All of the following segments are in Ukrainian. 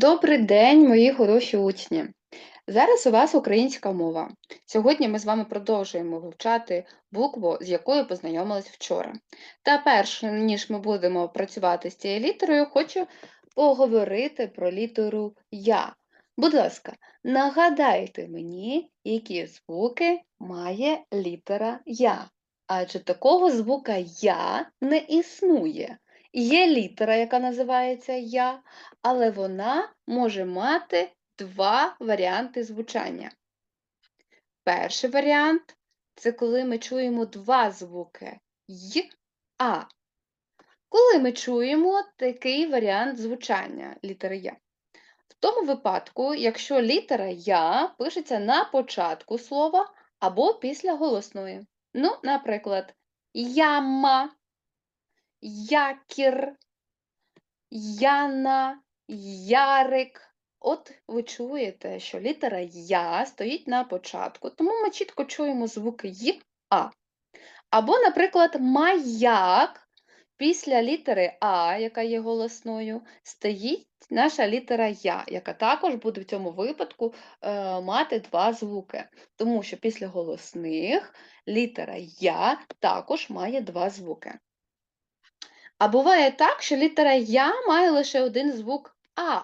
Добрий день, мої хороші учні! Зараз у вас українська мова. Сьогодні ми з вами продовжуємо вивчати букву, з якою познайомились вчора. Та перш ніж ми будемо працювати з цією літерою, хочу поговорити про літеру Я. Будь ласка, нагадайте мені, які звуки має літера Я. Адже такого звука Я не існує. Є літера, яка називається Я, але вона може мати два варіанти звучання. Перший варіант це коли ми чуємо два звуки й, а. Коли ми чуємо такий варіант звучання літери Я. В тому випадку, якщо літера Я пишеться на початку слова або після голосної. Ну, наприклад, яма, якір, Яна, Ярик. От ви чуєте, що літера Я стоїть на початку, тому ми чітко чуємо звуки Й, А. Або, наприклад, маяк після літери А, яка є голосною, стоїть наша літера Я, яка також буде в цьому випадку е, мати два звуки. Тому що після голосних літера Я також має два звуки. А буває так, що літера Я має лише один звук А,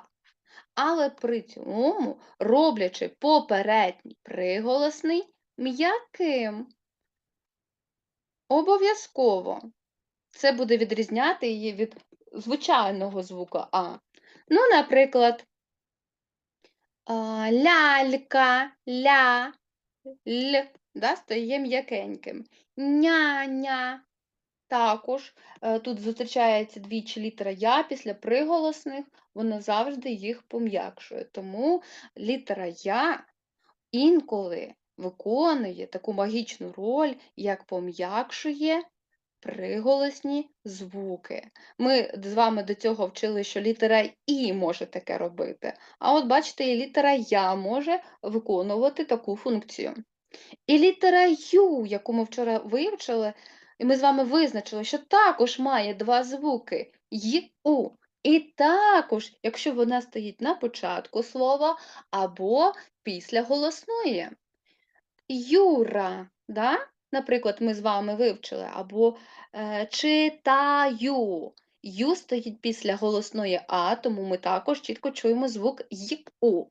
але при цьому роблячи попередній приголосний м'яким. Обов'язково. Це буде відрізняти її від звичайного звука А. Ну, наприклад, лялька, ля, л, да, стає м'якеньким. Няня, також е, тут зустрічається двічі літера Я після приголосних, вона завжди їх пом'якшує. Тому літера Я інколи виконує таку магічну роль, як пом'якшує приголосні звуки. Ми з вами до цього вчили, що літера І може таке робити. А от бачите, і літера Я може виконувати таку функцію. І літера Ю, яку ми вчора вивчили, і ми з вами визначили, що також має два звуки й у. І також, якщо вона стоїть на початку слова або після голосної. Юра, да? наприклад, ми з вами вивчили, або е, читаю. Ю стоїть після голосної А, тому ми також чітко чуємо звук й-у.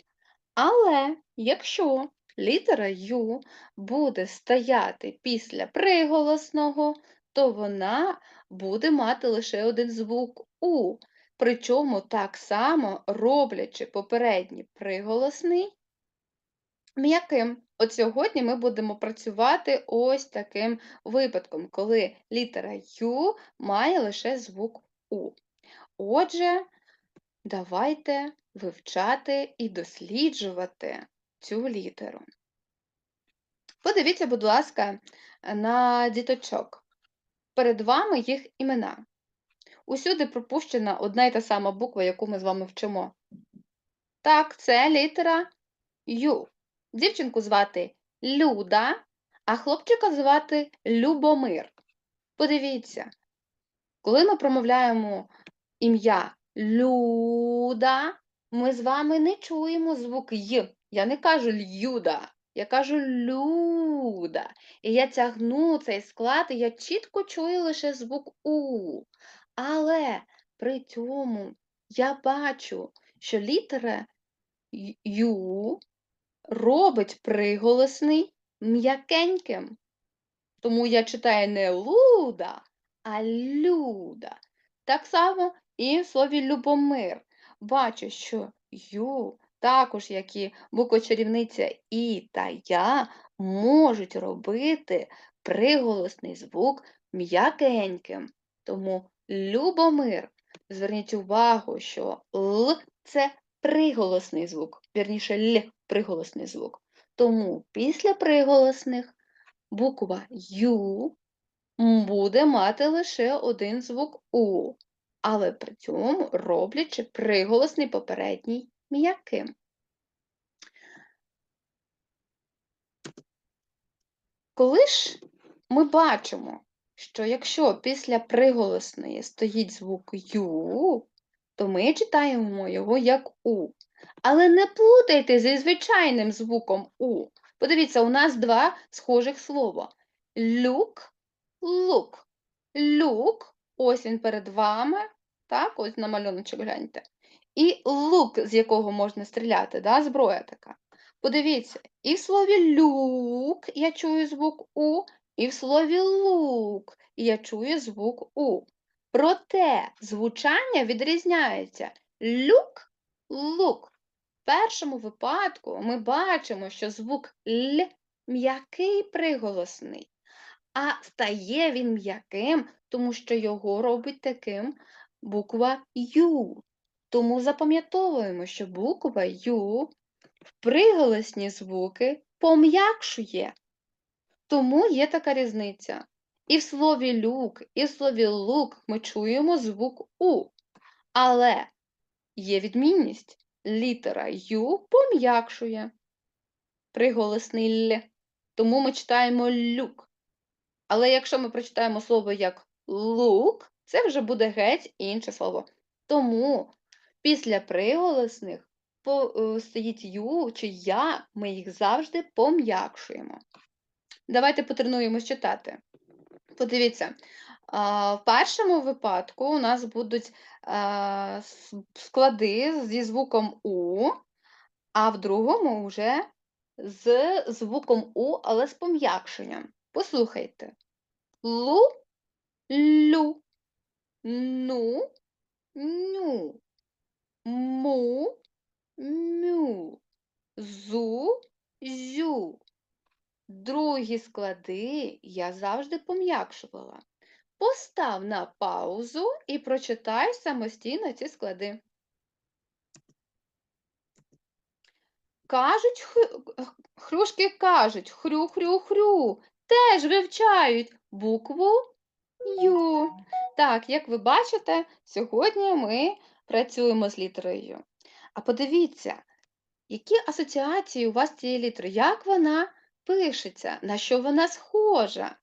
Але якщо літера Ю буде стояти після приголосного, то вона буде мати лише один звук У. Причому так само роблячи попередній приголосний м'яким. От сьогодні ми будемо працювати ось таким випадком, коли літера Ю має лише звук У. Отже, давайте вивчати і досліджувати цю літеру. Подивіться, будь ласка, на діточок. Перед вами їх імена. Усюди пропущена одна й та сама буква, яку ми з вами вчимо. Так, це літера Ю. Дівчинку звати Люда, а хлопчика звати Любомир. Подивіться, коли ми промовляємо ім'я Люда, ми з вами не чуємо звук Й. Я не кажу Люда, я кажу люда. І я тягну цей склад, і я чітко чую лише звук У. Але при цьому я бачу, що літера Ю робить приголосний м'якеньким. Тому я читаю не луда, а люда. Так само і в слові Любомир. Бачу, що ю, також як і буквочарівниця І та Я, можуть робити приголосний звук м'якеньким. Тому Любомир. Зверніть увагу, що Л це приголосний звук, вірніше Л приголосний звук. Тому після приголосних буква Ю буде мати лише один звук У, але при цьому роблячи приголосний попередній м'яким. Коли ж ми бачимо, що якщо після приголосної стоїть звук Ю, то ми читаємо його як У. Але не плутайте зі звичайним звуком У. Подивіться, у нас два схожих слова. Люк, лук. Люк, ось він перед вами. Так, ось на малюночок гляньте. І лук, з якого можна стріляти, да, зброя така. Подивіться, і в слові люк я чую звук У, і в слові лук я чую звук У. Проте звучання відрізняється. Люк, лук. В першому випадку ми бачимо, що звук Л м'який приголосний, а стає він м'яким, тому що його робить таким буква Ю. Тому запам'ятовуємо, що буква Ю в приголосні звуки пом'якшує. Тому є така різниця. І в слові люк, і в слові лук ми чуємо звук У. Але є відмінність. Літера Ю пом'якшує приголосний Л. Тому ми читаємо люк. Але якщо ми прочитаємо слово як лук, це вже буде геть інше слово. Тому після приголосних е, стоїть ю чи я, ми їх завжди пом'якшуємо. Давайте потренуємось читати. Подивіться, в першому випадку у нас будуть склади зі звуком У, а в другому вже з звуком У, але з пом'якшенням. Послухайте. Лу, лю, ну, ню, му, мю, зу, зю. Другі склади я завжди пом'якшувала. Постав на паузу і прочитай самостійно ці склади. Кажуть, хрю- хрюшки кажуть, хрю-хрю-хрю, теж вивчають букву Ю. Так, як ви бачите, сьогодні ми працюємо з літерою. А подивіться, які асоціації у вас цієї літери, як вона пишеться, на що вона схожа?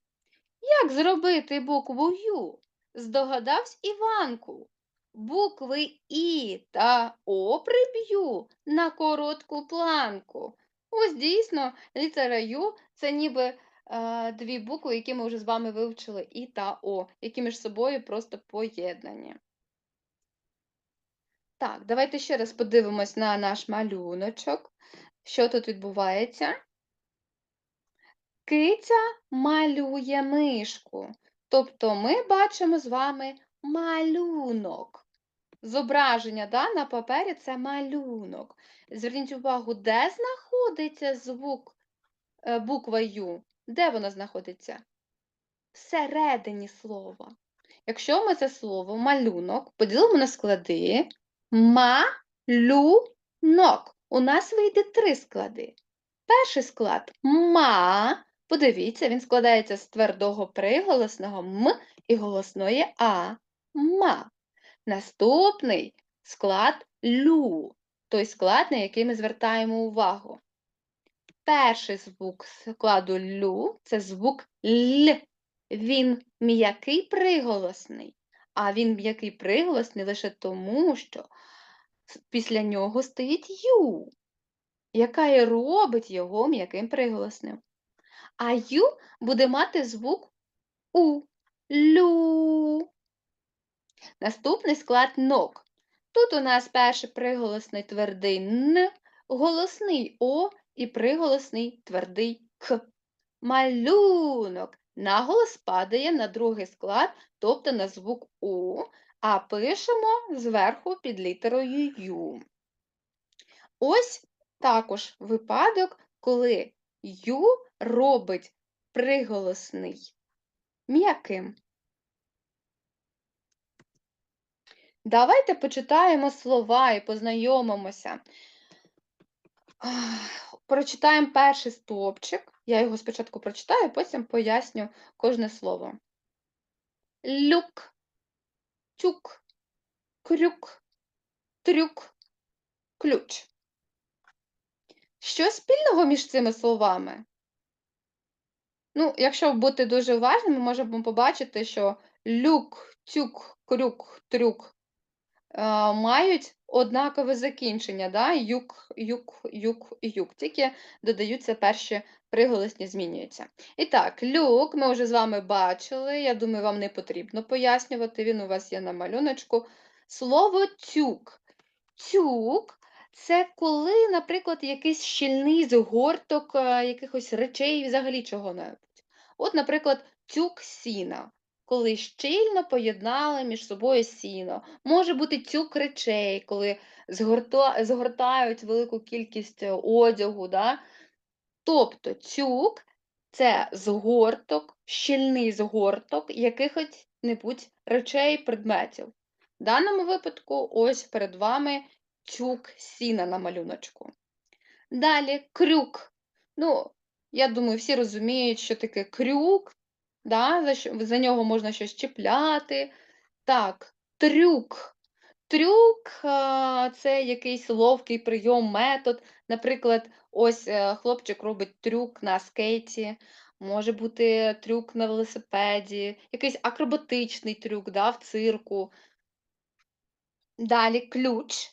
Як зробити букву Ю? Здогадавсь Іванку. Букви І та О приб'ю на коротку планку. Ось дійсно, літера Ю це ніби е, дві букви, які ми вже з вами вивчили І та О, які між собою просто поєднані. Так, давайте ще раз подивимось на наш малюночок. Що тут відбувається? Киця малює мишку. Тобто ми бачимо з вами малюнок. Зображення да, на папері це малюнок. Зверніть увагу, де знаходиться звук е, буква Ю? Де вона знаходиться? Всередині слова. Якщо ми це слово малюнок поділимо на склади, малюнок. У нас вийде три склади. Перший склад ма. Подивіться, він складається з твердого приголосного м і голосної а. Ма. Наступний склад лю, той склад, на який ми звертаємо увагу. Перший звук складу лю це звук л. Він м'який приголосний, а він м'який приголосний лише тому, що після нього стоїть ю, яка і робить його м'яким приголосним. А ю буде мати звук у. Лю. Наступний склад нок. Тут у нас перший приголосний твердий н, голосний о і приголосний твердий к. Малюнок. Наголос падає на другий склад, тобто на звук у, а пишемо зверху під літерою ю. Ось також випадок, коли ю робить приголосний м'яким. Давайте почитаємо слова і познайомимося. Прочитаємо перший стовпчик. Я його спочатку прочитаю, потім поясню кожне слово. Люк, тюк, крюк, трюк, ключ. Що спільного між цими словами? Ну, якщо бути дуже уважним, ми можемо побачити, що люк, тюк, крюк, трюк е, мають однакове закінчення, да? Юк, юк, юк, юк. Тільки додаються перші приголосні, змінюються. І так, люк ми вже з вами бачили. Я думаю, вам не потрібно пояснювати. Він у вас є на малюночку. Слово тюк. Тюк це коли, наприклад, якийсь щільний згорток е, якихось речей, взагалі чого-небудь. От, наприклад, тюк сіна, коли щільно поєднали між собою сіно. Може бути тюк речей, коли згорто- згортають велику кількість е, одягу. Да? Тобто тюк це згорток, щільний згорток якихось небудь речей, предметів. В даному випадку, ось перед вами тюк сіна на малюночку. Далі крюк. Ну, я думаю, всі розуміють, що таке крюк, да? за, що, за нього можна щось чіпляти. Так, трюк. Трюк це якийсь ловкий прийом, метод. Наприклад, ось е, хлопчик робить трюк на скейті, може бути трюк на велосипеді, якийсь акробатичний трюк да, в цирку. Далі ключ.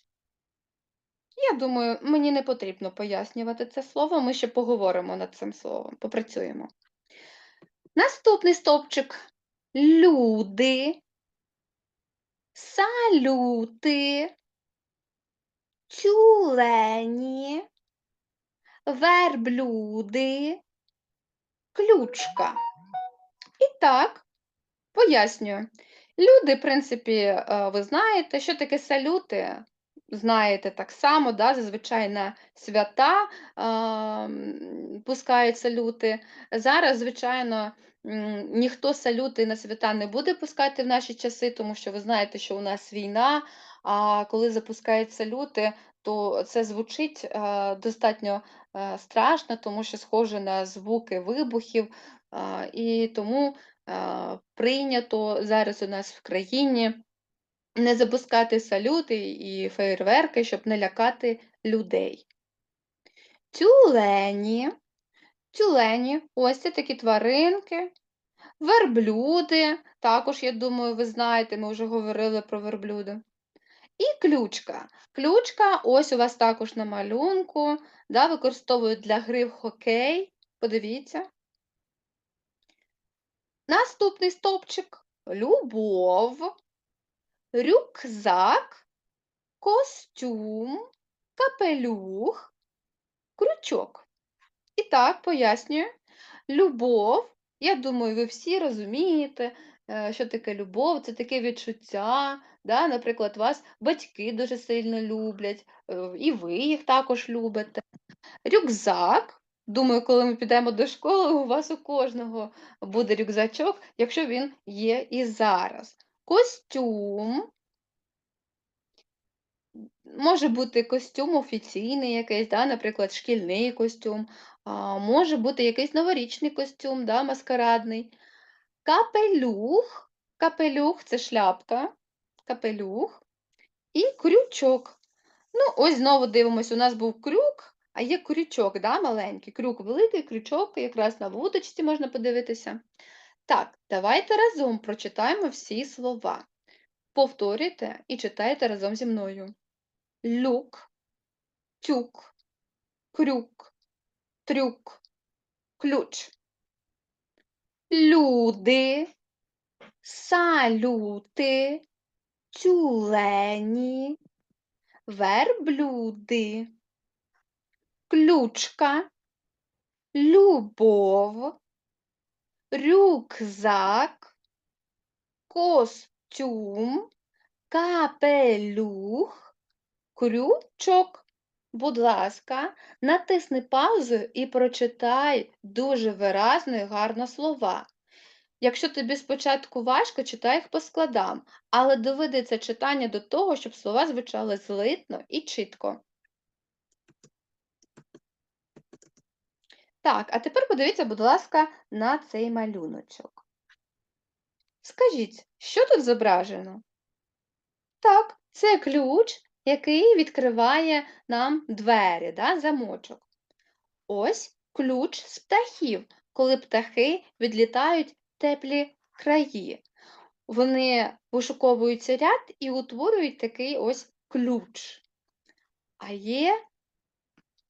Я думаю, мені не потрібно пояснювати це слово, ми ще поговоримо над цим словом, попрацюємо. Наступний стовпчик. Люди, салюти, тюлені, верблюди, ключка. І так, пояснюю. Люди, в принципі, е, ви знаєте, що таке салюти. Знаєте так само, да, зазвичай на свята м, пускають салюти. Зараз, звичайно, ніхто салюти на свята не буде пускати в наші часи, тому що ви знаєте, що у нас війна, а коли запускають салюти, то це звучить е, достатньо е, страшно, тому що схоже на звуки вибухів. І тому е, прийнято зараз у нас в країні не запускати салюти і феєрверки, щоб не лякати людей. Тюлені, тюлені, ось це такі тваринки, верблюди, також, я думаю, ви знаєте, ми вже говорили про верблюди. І ключка. Ключка, ось у вас також на малюнку, да, використовують для гри в хокей. Подивіться. Наступний стовпчик любов, рюкзак, костюм, капелюх, крючок. І так, пояснюю. Любов, я думаю, ви всі розумієте, що таке любов, це таке відчуття. Да? Наприклад, вас батьки дуже сильно люблять, і ви їх також любите. Рюкзак. Думаю, коли ми підемо до школи, у вас у кожного буде рюкзачок, якщо він є і зараз. Костюм. Може бути костюм офіційний якийсь, да, наприклад, шкільний костюм, може бути якийсь новорічний костюм, да, маскарадний. Капелюх. Капелюх це шляпка, капелюх і крючок. Ну, ось знову дивимось, у нас був крюк, а є крючок, да, маленький. Крюк великий, крючок, якраз на вудочці можна подивитися. Так, давайте разом прочитаємо всі слова. Повторюйте і читайте разом зі мною. Люк, тюк, крюк, трюк, ключ. Люди, салюти, тюлені, верблюди, ключка, любов, рюкзак, костюм, капелюх, крючок. Будь ласка, натисни паузу і прочитай дуже виразно і гарно слова. Якщо тобі спочатку важко, читай їх по складам, але доведи це читання до того, щоб слова звучали злитно і чітко. Так, а тепер подивіться, будь ласка, на цей малюночок. Скажіть, що тут зображено? Так, це ключ, який відкриває нам двері, да, замочок. Ось ключ з птахів, коли птахи відлітають в теплі краї. вони вишуковуються ряд і утворюють такий ось ключ. А є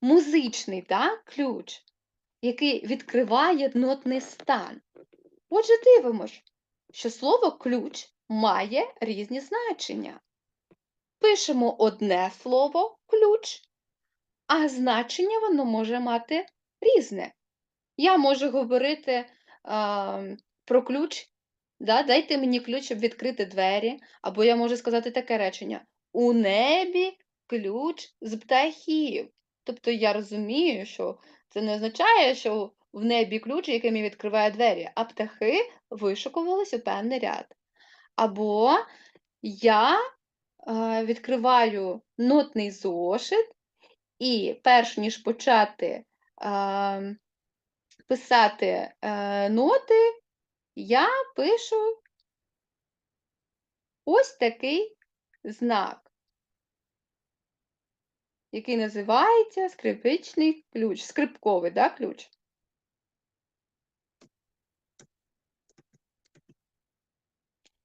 музичний да, ключ, який відкриває нотний стан. Отже, дивимось, що слово ключ має різні значення. Пишемо одне слово ключ, а значення воно може мати різне. Я можу говорити а, про ключ, да, дайте мені ключ, щоб відкрити двері, або я можу сказати таке речення: У небі ключ з птахів. Тобто я розумію, що це не означає, що в небі ключ, яким я відкриваю двері, а птахи вишукувались у певний ряд. Або я е, відкриваю нотний зошит, і перш ніж почати е, писати е, ноти, я пишу ось такий знак, який називається скрипичний ключ, скрипковий да, ключ.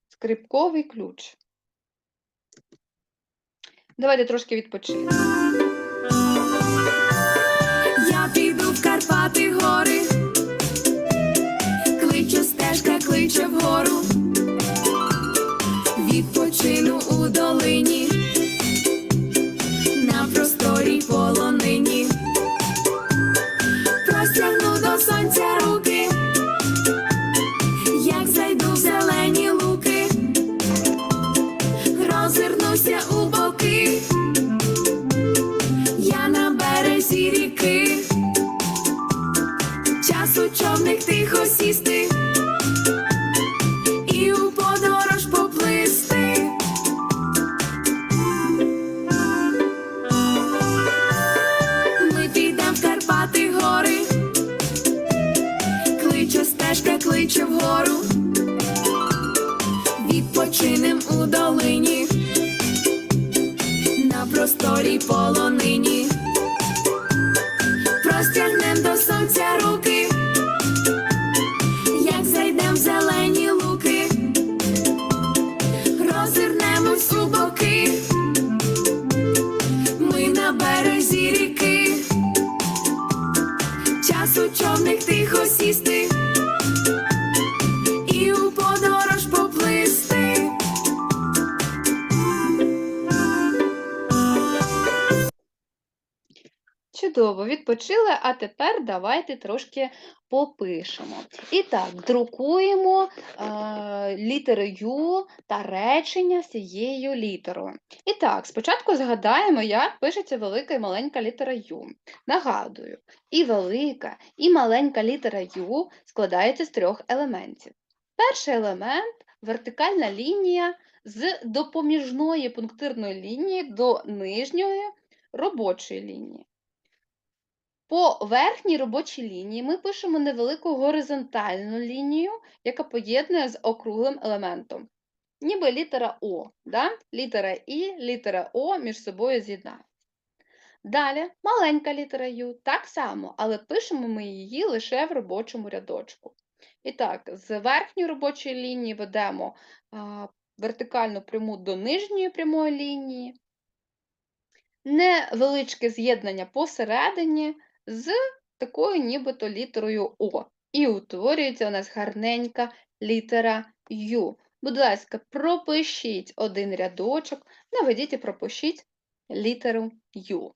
Скрипковий ключ. Давайте трошки відпочинемо. Простягнем до сонця Чудово, відпочили, а тепер давайте трошки попишемо. І так, друкуємо е, літери Ю та речення з цією літерою. І так, спочатку згадаємо, як пишеться велика і маленька літера Ю. Нагадую, і велика, і маленька літера Ю складаються з трьох елементів. Перший елемент вертикальна лінія з допоміжної пунктирної лінії до нижньої робочої лінії. По верхній робочій лінії ми пишемо невелику горизонтальну лінію, яка поєднує з округлим елементом. Ніби літера О. Да? Літера І, літера О між собою з'єднаються. Далі маленька літера Ю, так само, але пишемо ми її лише в робочому рядочку. І так, з верхньої робочої лінії ведемо а, вертикальну пряму до нижньої прямої лінії, невеличке з'єднання посередині з такою нібито літерою О. І утворюється у нас гарненька літера Ю. Будь ласка, пропишіть один рядочок, наведіть і пропишіть літеру Ю.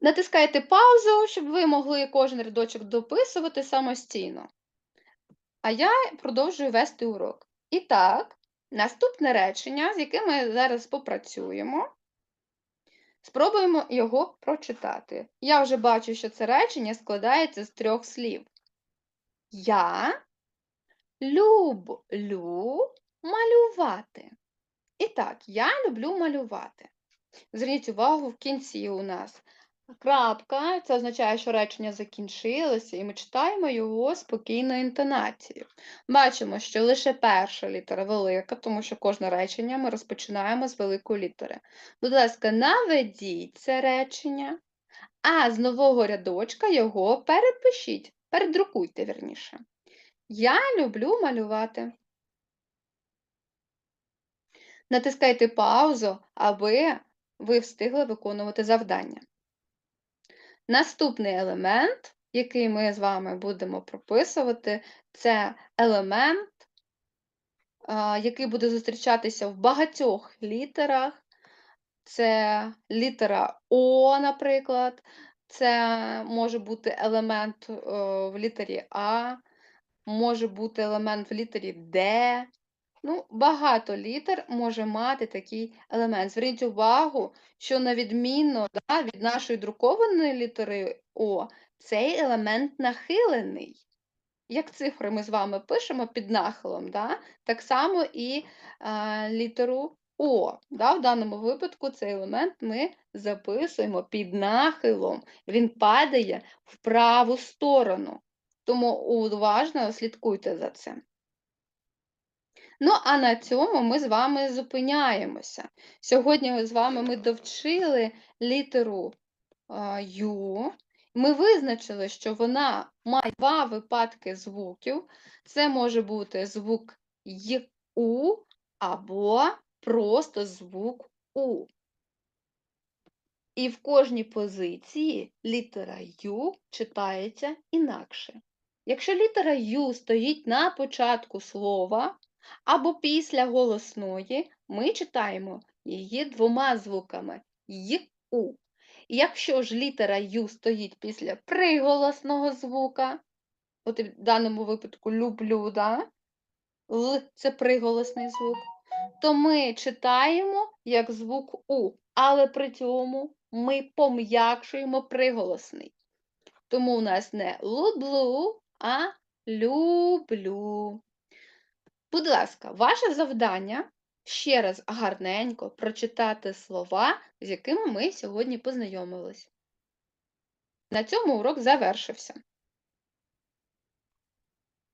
Натискайте паузу, щоб ви могли кожен рядочок дописувати самостійно. А я продовжую вести урок. І так, наступне речення, з яким ми зараз попрацюємо. Спробуємо його прочитати. Я вже бачу, що це речення складається з трьох слів. Я люблю малювати. І так, я люблю малювати. Зверніть увагу, в кінці у нас крапка, це означає, що речення закінчилося, і ми читаємо його спокійною інтонацією. Бачимо, що лише перша літера велика, тому що кожне речення ми розпочинаємо з великої літери. Будь ласка, наведіть це речення, а з нового рядочка його перепишіть, передрукуйте вірніше. Я люблю малювати. Натискайте паузу, аби ви встигли виконувати завдання. Наступний елемент, який ми з вами будемо прописувати, це елемент, який буде зустрічатися в багатьох літерах. Це літера О, наприклад, це може бути елемент е, в літері А, може бути елемент в літері Д. Ну, багато літер може мати такий елемент. Зверніть увагу, що на відмінно да, від нашої друкованої літери О, цей елемент нахилений. Як цифри ми з вами пишемо під нахилом, да? так само і а, літеру О. Да? В даному випадку цей елемент ми записуємо під нахилом. Він падає в праву сторону. Тому уважно слідкуйте за цим. Ну, а на цьому ми з вами зупиняємося. Сьогодні з вами ми довчили літеру Ю. Ми визначили, що вона має два випадки звуків. Це може бути звук й-у або просто звук У. І в кожній позиції літера Ю читається інакше. Якщо літера Ю стоїть на початку слова або після голосної, ми читаємо її двома звуками й-у. І Якщо ж літера Ю стоїть після приголосного звука, от в даному випадку люблю, да? Л це приголосний звук, то ми читаємо як звук У, але при цьому ми пом'якшуємо приголосний. Тому у нас не люблю, а люблю. Будь ласка, ваше завдання ще раз гарненько прочитати слова, з якими ми сьогодні познайомились. На цьому урок завершився.